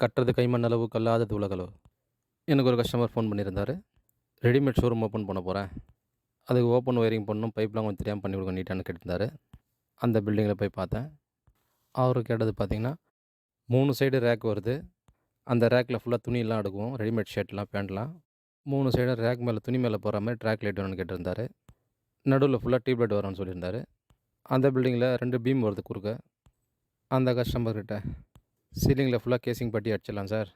கட்டுறது கைமண் அளவு கல்லாதது உலகளவு எனக்கு ஒரு கஸ்டமர் ஃபோன் பண்ணியிருந்தார். ரெடிமேட் ஷோரூம் ஓப்பன் பண்ண போகிறேன் அதுக்கு ஓப்பன் ஒயரிங் பண்ணணும் பைப்லாம் கொஞ்சம் தெரியாமல் பண்ணி கொடுங்க நீட்டான்னு கேட்டிருந்தாரு. அந்த பில்டிங்கில் போய் பார்த்தேன். அவர் கேட்டது பார்த்திங்கன்னா மூணு சைடு ரேக் வருது. அந்த ரேக்கில் ஃபுல்லாக துணியெல்லாம் அடுக்குவோம். ரெடிமேட் ஷர்ட்லாம் பேண்ட்லாம் மூணு சைடும் ரேக் மேலே துணி மேலே போகிற மாதிரி ட்ராக் லைட் வேணும்னு கேட்டிருந்தாரு. நடுவில் ஃபுல்லாக டியூப் லைட் வரும்னு சொல்லியிருந்தாரு. அந்த பில்டிங்கில் ரெண்டு பீம் வருது குறுக்க. அந்த கஸ்டமர்கிட்ட சீலிங்கில் ஃபுல்லாக கேசிங் பட்டி அடிச்சிடலாம் சார்.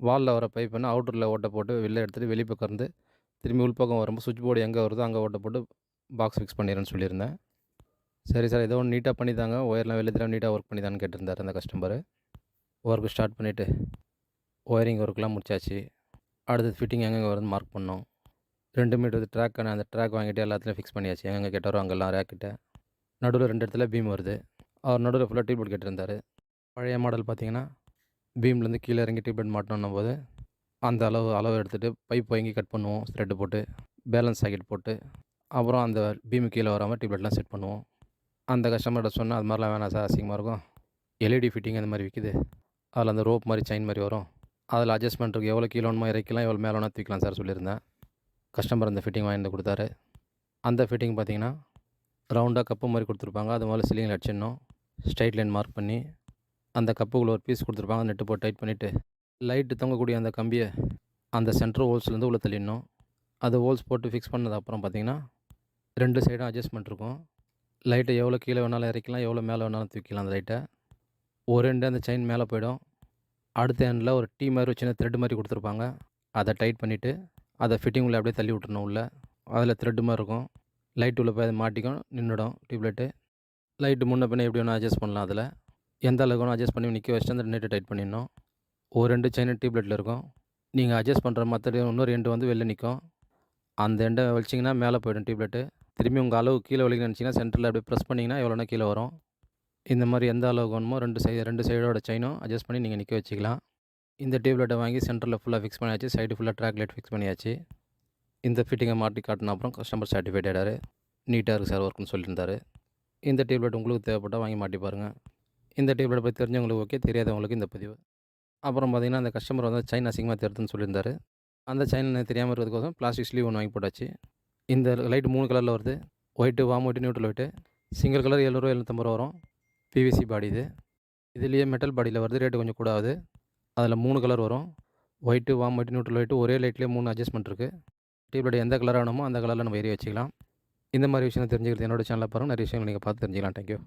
வாலில் வர பைப்புன்னு அவுட்டரில் ஓட்டை போட்டு வெளில எடுத்துகிட்டு வெளிப்பக்கம் இருந்து திரும்பி உள்பக்கம் வரும்போது சுவிட்ச் போர்டு எங்கே வருதோ அங்கே ஓட்டை போட்டு பாக்ஸ் ஃபிக்ஸ் பண்ணிடுறேன்னு சொல்லியிருந்தேன். சரி சார் ஏதோ ஒன்று நீட்டாக பண்ணி தாங்க ஒயர்லாம் வெளியே நீட்டாக ஒர்க் பண்ணி தான்னு கேட்டிருந்தார் அந்த கஸ்டமர் ஒர்க்கு ஸ்டார்ட் பண்ணிவிட்டு ஒயரிங் ஒர்க்லாம் முடிச்சாச்சு. அடுத்தது ஃபிட்டிங் எங்கெங்கே வருதுன்னு மார்க் பண்ணோம். ரெண்டு மீட்டர் ட்ராக்கான அந்த ட்ராக் வாங்கிட்டு எல்லாத்துலேயும் ஃபிக்ஸ் பண்ணியாச்சு. எங்கெங்கே கேட்டாரோ அங்கெல்லாம் ரேக்கிட்ட நடுவில் ரெண்டு இடத்துல பீம் வருது. அவர் நடுவில் ஃபுல்லாக டீபோர்ட் கேட்டிருந்தார். பழைய மாடல் பார்த்தீங்கன்னா பீம்லேருந்து கீழே இறங்கி டியூப்லைட் மாட்டணும் போது அந்த அளவு அளவு எடுத்துகிட்டு பைப் வாங்கி கட் பண்ணுவோம். த்ரெட்டு போட்டு பேலன்ஸ் சாக்கெட் போட்டு அப்புறம் அந்த பீமு கீழே வராமல் டியூப்லைட்லாம் செட் பண்ணுவோம். அந்த கஸ்டமர்கிட்ட சொன்னால் அது மாதிரிலாம் வேணாம் சார் அசிங்கமாக இருக்கும். எல்இடி ஃபிட்டிங் அந்த மாதிரி விற்கிது அதில் அந்த ரோப் மாதிரி செயின் மாதிரி வரும். அதில் அட்ஜஸ்ட்மெண்ட் இருக்குது எவ்வளோ கீழே இறக்கலாம் எவ்வளோ மேலே தூக்கலாம் சார் சொல்லியிருந்தேன். கஸ்டமர் அந்த ஃபிட்டிங் வாங்கி வந்து கொடுத்தாரு. அந்த ஃபிட்டிங் பார்த்தீங்கன்னா ரவுண்டாக கப்பு மாதிரி கொடுத்துருப்பாங்க. அது முதல்ல சிலிங்கில் அடிச்சிடணும். ஸ்ட்ரைட் லைன் மார்க் பண்ணி அந்த கப்புக்குள்ளே ஒரு பீஸ் கொடுத்துருப்பாங்க. நெட்டு போட்டு டைட் பண்ணிவிட்டு லைட்டு தொங்கக்கூடிய அந்த கம்பியை அந்த சென்டர் ஹோல்ஸ்லேருந்து உள்ளே தள்ளிடணும். அது ஹோல்ஸ் போட்டு ஃபிக்ஸ் பண்ணது அப்புறம் பார்த்தீங்கன்னா ரெண்டு சைடும் அட்ஜஸ்ட்மெண்ட் இருக்கும். லைட்டை எவ்வளோ கீழே வேணாலும் இறக்கலாம் எவ்வளோ மேலே வேணாலும் தூக்கிக்கலாம் அந்த லைட்டை ஒரு எண்டு அந்த செயின் மேலே போயிடும். அடுத்த எண்டில் ஒரு டீ மாதிரி ஒரு சின்ன த்ரெட் மாதிரி கொடுத்துருப்பாங்க. அதை டைட் பண்ணிவிட்டு அதை ஃபிட்டிங் உள்ள அப்படியே தள்ளி விட்டுறணும் உள்ளே. அதில் த்ரெட்டு மாதிரி இருக்கும். லைட் உள்ளே போய் அதை மாட்டிக்கும் நின்றுடும் டியூப்லைட்டு லைட்டு முன்ன பின்ன எப்படி வேணால் அட்ஜஸ்ட் பண்ணலாம் அதில். எந்த அளவுக்கு அட்ஜஸ்ட் பண்ணி நிற்க வச்சுட்டு அந்த நெட்டை டைட் பண்ணிடணும். ஒரு ரெண்டு செயின் டியூப்லைட்டில் இருக்கும். நீங்கள் அட்ஜஸ்ட் பண்ணுற மற்ற இன்னொரு எண்டு வந்து வெளில நிற்கும் அந்த எண்டை வலிச்சிங்கன்னா மேலே போயிடும் டியூப்லெட்டு திரும்பி உங்கள் அளவு கீழே வலிக்கணும் நினச்சிங்கன்னா சென்டரில் அப்படியே ப்ரெஸ் பண்ணிங்கன்னா எவ்வளோனா கீழே வரும். இந்த மாதிரி எந்த அளவுக்கு வேணுமோ ரெண்டு சைடு ரெண்டு சைடோட செயினும் அட்ஜஸ்ட் பண்ணி நீங்கள் நிற்க வச்சுக்கலாம். இந்த டியூப்லெட்டை வாங்கி சென்டரில் ஃபுல்லாக ஃபிக்ஸ் பண்ணியாச்சு. சைடு ஃபுல்லாக ட்ராக் லைட் ஃபிக்ஸ் பண்ணியாச்சு. இந்த ஃபிட்டிங்கை மாட்டி காட்டின அப்புறம் கஸ்டமர் சாட்டிஃபைட் ஆகிடாரு நீட்டாக இருக்குது சார் ஒர்க்குன்னு சொல்லியிருந்தார். இந்த டியூப்லெட் உங்களுக்கு தேவைப்பட்டால் வாங்கி மாட்டி பாருங்கள் இந்த டியூப்லைட் பற்றி தெரிஞ்சவங்களுக்கு ஓகே தெரியாதவங்களுக்கு இந்த பதிவு. அப்புறம் பார்த்திங்கன்னா அந்த கஸ்டமர் வந்து சைனா அசிங்கமாக தேர்த்துன்னு சொல்லியிருந்தாரு. அந்த சைனா தெரியாமல் இருக்கிறதுக்கோசம் பிளாஸ்டிக் ஸ்லீவ் ஒன்று வாங்கி போட்டாச்சு. இந்த லைட் மூணு கலரில் வருது. White warm white neutral white single colour எழுநூறுவா எழுநூற்றம்பது ரூபா வரும். பிவிசி பாடி இது. இதுலேயே மெட்டல் பாடியில் வருது. ரேட்டு கொஞ்சம் கூட ஆகுது அதில் மூணு கலர் வரும். White warm white neutral white ஒரே லைட்லேயே மூணு அட்ஜஸ்ட்மெண்ட் இருக்குது டேபிளோட எந்த கலர் வேணுமோ அந்த கலரில் நம்ம ஏறி வச்சுக்கலாம். இந்த மாதிரி விஷயம் தெரிஞ்சுக்கிறது என்னோடய சேனலில் பாருங்கள் நிறைய விஷயங்கள் நீங்கள் பார்த்து தெரிஞ்சுக்கலாம். தேங்க்யூ